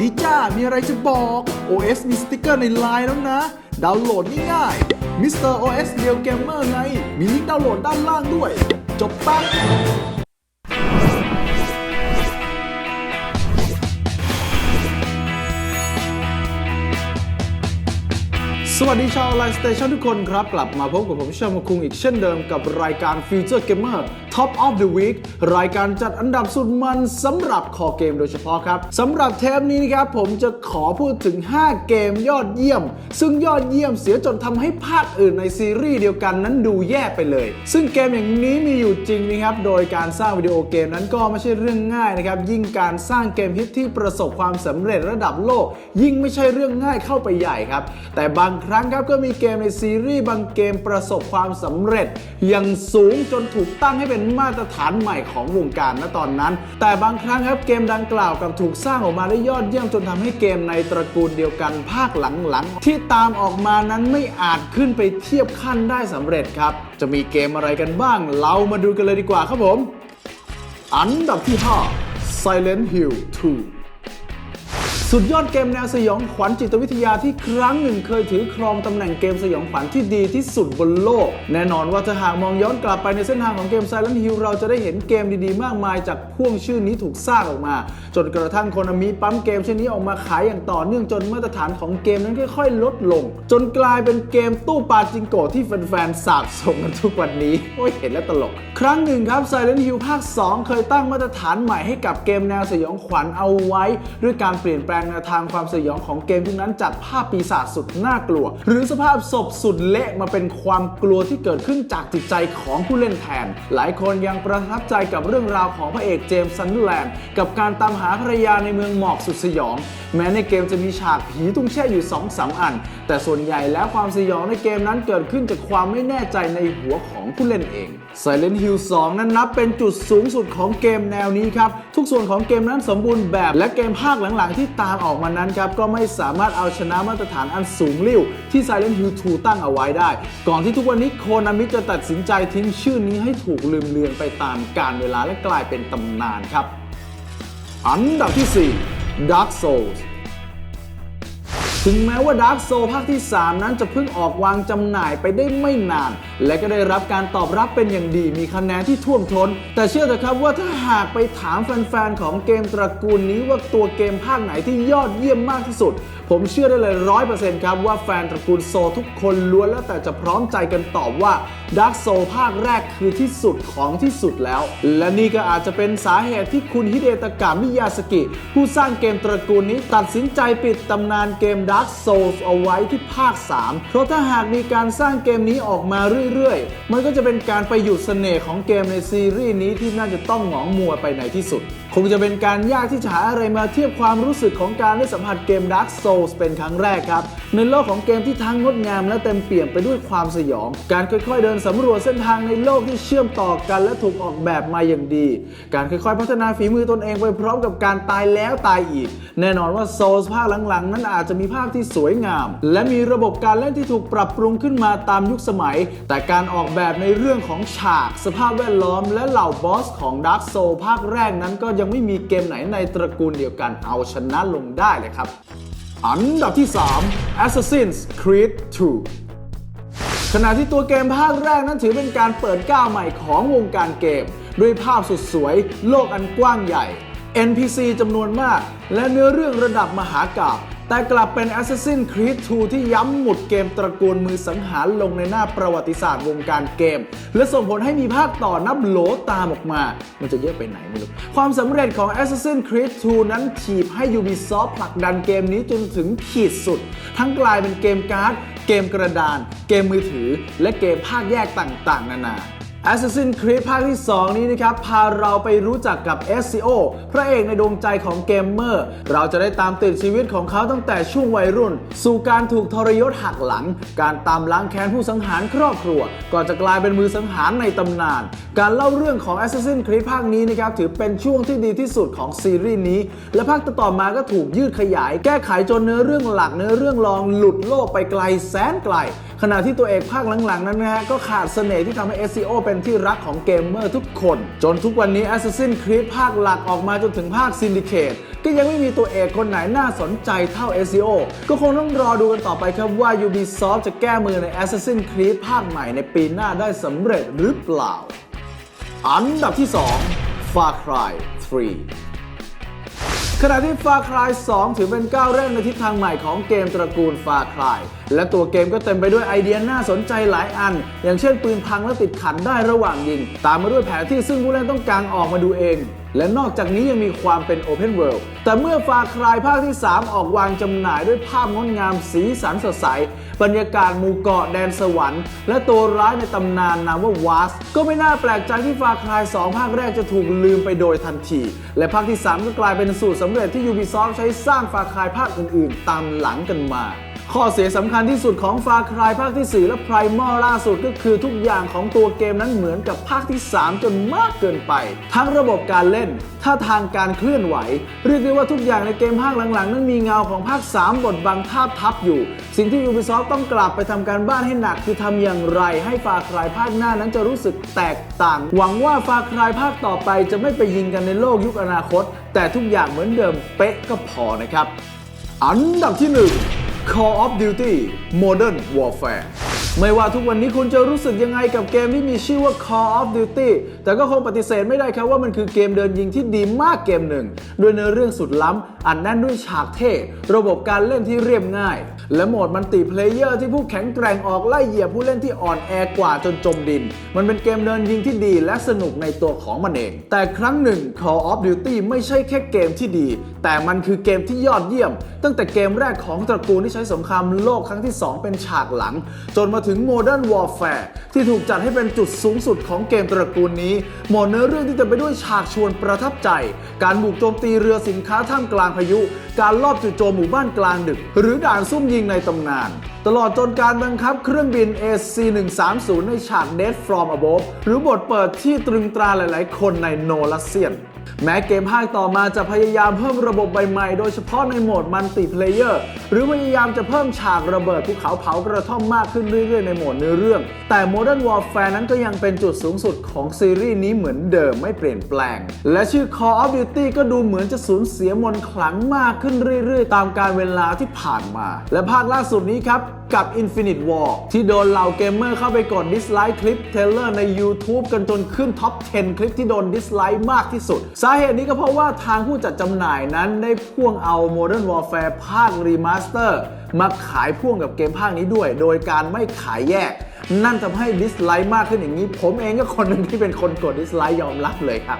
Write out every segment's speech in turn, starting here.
ดีจ้า มีอะไรจะบอก OS มีสติกเกอร์ในไลน์แล้วนะ ดาวน์โหลดง่ายๆ Mr. OS เรียวเกมเมอร์ไง มีลิงก์ดาวน์โหลดด้านล่างด้วย จบปั๊บ สวัสดีชาวไลฟ์สเตชันทุกคนครับ กลับมาพบกับผมชามคุงอีกเช่นเดิมกับรายการ Future Gamer Top of the Week รายการจัดอันดับสุดมันสำหรับคอเกมโดยเฉพาะครับสำหรับเทปนี้นะครับ ผมจะขอพูดถึง 5 เกมยอดเยี่ยม ซึ่งยอดเยี่ยมเสียจนทำให้ภาคอื่นในซีรีส์เดียวกันนั้นดูแย่ไปเลย ซึ่งเกมอย่างนี้มีอยู่จริงนะครับโดยการสร้างวิดีโอเกมนั้นก็ไม่ใช่เรื่องง่ายนะครับยิ่งการสร้างเกมฮิตที่ประสบความสำเร็จระดับโลก ยิ่งไม่ใช่เรื่องง่ายเข้าไปใหญ่ครับแต่บางครั้งครับก็มีเกมในซีรีส์บางเกมประสบความสำเร็จ อย่างสูงจนถูกตั้งให้เป็นมาตรฐานใหม่ของวงการณตอนนั้น แต่บางครั้งครับเกมดังกล่าวกับถูกสร้างออกมาได้ยอดเยี่ยมจนทำให้เกมในตระกูลเดียวกันภาคหลังๆ ที่ตามออกมานั้นไม่อาจขึ้นไปเทียบขั้นได้สำเร็จครับ จะมีเกมอะไรกันบ้าง เรามาดูกันเลยดีกว่าครับผม อันดับที่ 5 Silent Hill 2 สุดยอดเกมแนวสยองขวัญจิตวิทยาที่ครั้งหนึ่งเคยถือครองตำแหน่งเกมสยองขวัญที่ดีที่สุดบนโลก แน่นอนว่าถ้าหากมองย้อนกลับไปในเส้นทางของเกม Silent Hill เราจะได้เห็นเกมดีๆ มากมายจากพ่วงชื่อนี้ถูกสร้างออกมา จนกระทั่งโคนามิปั๊มเกมเช่นนี้ออกมาขายอย่างต่อเนื่องจนมาตรฐานของเกมนั้นค่อยๆ ลดลง จนกลายเป็นเกมตู้ปาจิงโกะที่แฟนๆสาบส่งกันทุกวันนี้โอ้ยเห็นแล้วตลก ครั้งหนึ่งครับ Silent Hill ภาค 2 เคยตั้งมาตรฐานใหม่ให้กับเกมแนวสยองขวัญเอาไว้ ด้วยการเปลี่ยนแปลงแนวทางความสยองของเกมทุกนั้นจากภาพปีศาจสุดน่ากลัว หรือสภาพศพสุดเละมาเป็นความกลัวที่เกิดขึ้นจากจิตใจของผู้เล่นแทน หลายคนยังประทับใจกับเรื่องราวของพระเอกเจมส์ซันแลนด์กับการตามหาภรรยาในเมืองหมอกสุดสยอง แม้ในเกมจะมีฉากผีตุ้งแช่อยู่2อสามอัน แต่ส่วนใหญ่แล้วความสยองในเกมนั้นเกิดขึ้นจากความไม่แน่ใจในหัวของผู้เล่นเอง Silent Hill 2 นั้นนับเป็นจุดสูงสุดของเกมแนวนี้ครับ ทุกส่วนของเกมนั้นสมบูรณ์แบบและเกมภาคหลังๆที่ตามออกมานั้นครับก็ไม่สามารถเอาชนะมาตรฐานอันสูงลิ่วที่ Silent Hill 2 ตั้งเอาไว้ได้ ก่อนที่ทุกวันนี้โคนามิจะตัดสินใจทิ้งชื่อนี้ให้ถูกลืมเลือนไปตามกาลเวลาและกลายเป็นตำนานครับ อันดับที่ 4 Dark Souls ถึงแม้ว่า Dark Souls ภาคที่ 3 นั้นจะเพิ่งออกวางจำหน่ายไปได้ไม่นานและก็ได้รับการตอบรับเป็นอย่างดีมีคะแนนที่ท่วมท้น แต่เชื่อเถอะครับว่าถ้าหากไปถามแฟนๆของเกมตระกูลนี้ว่าตัวเกมภาคไหนที่ยอดเยี่ยมมากที่สุด ผมเชื่อได้เลยร้อยเปอร์เซ็นต์ครับว่าแฟนตระกูลโซทุกคนล้วนแล้วแต่จะพร้อมใจกันตอบว่า Dark Souls ภาคแรกคือที่สุดของที่สุดแล้ว และนี่ก็อาจจะเป็นสาเหตุที่คุณฮิเดตากามิยาสกิ ผู้สร้างเกมตระกูลนี้ตัดสินใจปิดตำนานเกม Dark Souls เอาไว้ที่ภาค 3 เพราะถ้าหากมีการสร้างเกมนี้ออกมาเรื่อยๆ มันก็จะเป็นการไปหยุดเสน่ห์ของเกมในซีรีส์นี้ที่น่าจะต้องหงองมัวไปในที่สุด คงจะเป็นการยากที่จะหาอะไรมาเทียบความรู้สึกของการได้สัมผัสเกม Dark Souls เป็นครั้งแรกครับ ในโลกของเกมที่ทั้งงดงามและเต็มเปี่ยมไปด้วยความสยอง การค่อยๆ เดินสำรวจเส้นทางในโลกที่เชื่อมต่อกันและถูกออกแบบมาอย่างดี การค่อยๆ พัฒนาฝีมือตนเองไปพร้อมกับการตายแล้วตายอีก แน่นอนว่า Souls ภาคหลังๆ นั้นอาจจะมีภาพที่สวยงาม และมีระบบการเล่นที่ถูกปรับปรุงขึ้นมาตามยุคสมัย แต่การออกแบบในเรื่องของฉาก สภาพแวดล้อม และเหล่าบอสของ Dark Souls ภาคแรกนั้นก็ยังไม่มีเกมไหนในตระกูลเดียวกันเอาชนะลงได้เลยครับ อันดับที่ 3 Assassin's Creed 2ขณะที่ตัวเกมภาคแรกนั้นถือเป็นการเปิดก้าวใหม่ของวงการเกม ด้วยภาพสุดสวย โลกอันกว้างใหญ่ NPC จำนวนมาก และเนื้อเรื่องระดับมหากาพ แต่กลับเป็น Assassin's Creed 2 ที่ย้ำหมุดเกมตระกูลมือสังหารลงในหน้าประวัติศาสตร์วงการเกม และส่งผลให้มีภาคต่อนับโหลตามออกมา มันจะเยอะไปไหนไม่รู้ ความสำเร็จของ Assassin's Creed 2 นั้นถีบให้ Ubisoft ผลักดันเกมนี้จนถึงขีดสุด ทั้งกลายเป็นเกมการ์ด เกมกระดาน เกมมือถือ และเกมภาคแยกต่างๆ นานา Assassin's Creed ภาคที่ 2 นี้นะครับ พาเราไปรู้จักกับ SCO พระเอกในดวงใจของเกมเมอร์ เราจะได้ตามติดชีวิตของเขาตั้งแต่ช่วงวัยรุ่น สู่การถูกทรยศหักหลัง การตามล้างแค้นผู้สังหารครอบครัว ก่อนจะกลายเป็นมือสังหารในตำนาน การเล่าเรื่องของ Assassin's Creed ภาคนี้นะครับ ถือเป็นช่วงที่ดีที่สุดของซีรีส์นี้ และภาคต่อมาก็ถูกยืดขยาย แก้ไขจนเนื้อเรื่องหลักเนื้อเรื่องรองหลุดโลกไปไกลแสนไกล ขณะที่ตัวเอกภาคหลังๆ นั้นนะฮะก็ขาดเสน่ห์ที่ทำให้ SCO เป็นที่รักของเกมเมอร์ทุกคน จนทุกวันนี้ Assassin's Creed ภาคหลักออกมาจนถึงภาค Syndicate ก็ยังไม่มีตัวเอกคนไหนน่าสนใจเท่า SEO ก็คงต้องรอดูกันต่อไปครับว่า Ubisoft จะแก้มือใน Assassin's Creed ภาคใหม่ในปีหน้าได้สำเร็จหรือเปล่า อันดับที่ 2 Far Cry 3 ขณะที่ Far Cry 2 ถือเป็นก้าวแรกในทิศทางใหม่ของเกมตระกูล Far Cry และตัวเกมก็เต็มไปด้วยไอเดียน่าสนใจหลายอัน อย่างเช่นปืนพังและติดขันได้ระหว่างยิง ตามมาด้วยแผนที่ซึ่งผู้เล่นต้องการออกมาดูเองและนอกจากนี้ยังมีความเป็น Open World แต่เมื่อ Far Cry ภาคที่ 3 ออกวางจำหน่ายด้วยภาพงดงามสีสันสดใส บรรยากาศหมู่เกาะแดนสวรรค์ และตัวร้ายในตำนานนามว่าวาส ก็ไม่น่าแปลกใจที่ Far Cry 2ภาคแรกจะถูกลืมไปโดยทันที และภาคที่ 3 ก็กลายเป็นสูตรสำเร็จที่ Ubisoft ใช้สร้าง Far Cry ภาคอื่นๆ ตามหลังกันมา ข้อเสียสำคัญที่สุดของ Far Cry ภาคที่ 4 และ Primal ล่าสุดก็คือทุกอย่างของตัวเกมนั้นเหมือนกับภาคที่ 3 จนมากเกินไป ทั้งระบบการเล่นท่าทางการเคลื่อนไหว เรียกได้ว่าทุกอย่างในเกมภาคหลังๆ นั้นมีเงาของภาค 3 บทบังทาบทับอยู่ สิ่งที่ Ubisoft ต้องกลับไปทำการบ้านให้หนักคือทำอย่างไร ให้ Far Cry ภาคหน้านั้นจะรู้สึกแตกต่าง หวังว่า Far Cry ภาคต่อไปจะไม่ไปยิงกันในโลกยุคอนาคต แต่ทุกอย่างเหมือนเดิมเป๊ะก็พอนะครับ อันดับที่ 1 Call of Duty Modern Warfare ไม่ว่าทุกวันนี้คุณจะรู้สึกยังไงกับเกมที่มีชื่อว่า Call of Duty แต่ก็คงปฏิเสธไม่ได้ครับว่ามันคือเกมเดินยิงที่ดีมากเกมหนึ่ง ด้วยเนื้อเรื่องสุดล้ำ อันแน่นด้วยฉากเท่ ระบบการเล่นที่เรียบง่าย และโหมดมันติเพลเยอร์ที่ผู้แข็งแกร่งออกไล่เหยียบผู้เล่นที่อ่อนแอกว่าจนจมดิน มันเป็นเกมเดินยิงที่ดีและสนุกในตัวของมันเอง แต่ครั้งหนึ่ง Call of Duty ไม่ใช่แค่เกมที่ดี แต่มันคือเกมที่ยอดเยี่ยม ตั้งแต่เกมแรกของตระกูลที่ใช้สงครามโลกครั้งที่ 2 เป็นฉากหลัง จนมาถึง Modern Warfare ที่ถูกจัดให้เป็นจุดสูงสุดของเกมตระกูลนี้ หมดเนื้อเรื่องที่จะไปด้วยฉากชวนประทับใจ การบุกโจมตีเรือสินค้าท่ามกลางพายุ การลอบจู่โจมหมู่บ้านกลางดึก หรือด่านซุ่มยิงในตำนาน ตลอดจนการบังคับเครื่องบิน AC-130 ในฉาก Dead from Above หรือบทเปิดที่ตรึงตราหลาย ๆ คนในโนลัสเซียน แม้เกมภาคต่อมาจะพยายามเพิ่มระบบใหม่ๆ โดยเฉพาะในโหมดมัลติเพลเยอร์หรือพยายามจะเพิ่มฉากระเบิดภูเขาเผากระท่อมมากขึ้นเรื่อย ๆ ในโหมดเนื้อเรื่อง แต่ Modern Warfare นั้นก็ยังเป็นจุดสูงสุดของซีรีส์นี้เหมือนเดิมไม่เปลี่ยนแปลง และชื่อ Call of Duty ก็ดูเหมือนจะสูญเสียมนขลังมากขึ้นเรื่อยๆ ตามการเวลาที่ผ่านมา และภาคล่าสุดนี้ครับ กับ Infinite War ที่โดนเหล่าเกมเมอร์เข้าไปกดดิสไลค์คลิปเทเลอร์ใน YouTube กันจนขึ้นท็อป 10 คลิปที่โดนดิสไลค์มากที่สุด สาเหตุนี้ก็เพราะว่าทางผู้จัดจำหน่ายนั้นได้พ่วงเอา Modern Warfare ภาครีมาสเตอร์มาขายพ่วงกับเกมภาคนี้ด้วย โดยการไม่ขายแยก นั่นทำให้ดิสไลค์มากขึ้นอย่างนี้ ผมเองก็คนหนึ่งที่เป็นคนกดดิสไลค์ยอมรับเลยครับ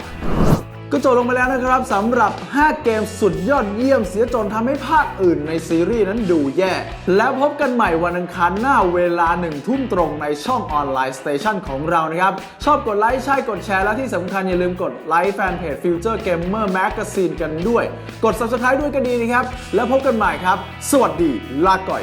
ก็จบลงไปแล้วนะครับสำหรับ 5 เกมสุดยอดเยี่ยมเสียจนทำให้ภาคอื่นในซีรีส์นั้นดูแย่ แล้วพบกันใหม่วันอังคารหน้าเวลาหนึ่งทุ่มตรงในช่องออนไลน์สเตชันของเรานะครับ ชอบกดไลค์ใช่กดแชร์ และที่สำคัญอย่าลืมกดไลค์แฟนเพจ Future Gamer Magazine กันด้วย กด Subscribe ด้วยก็ดีนะครับ แล้วพบกันใหม่ครับ สวัสดีลาก่อย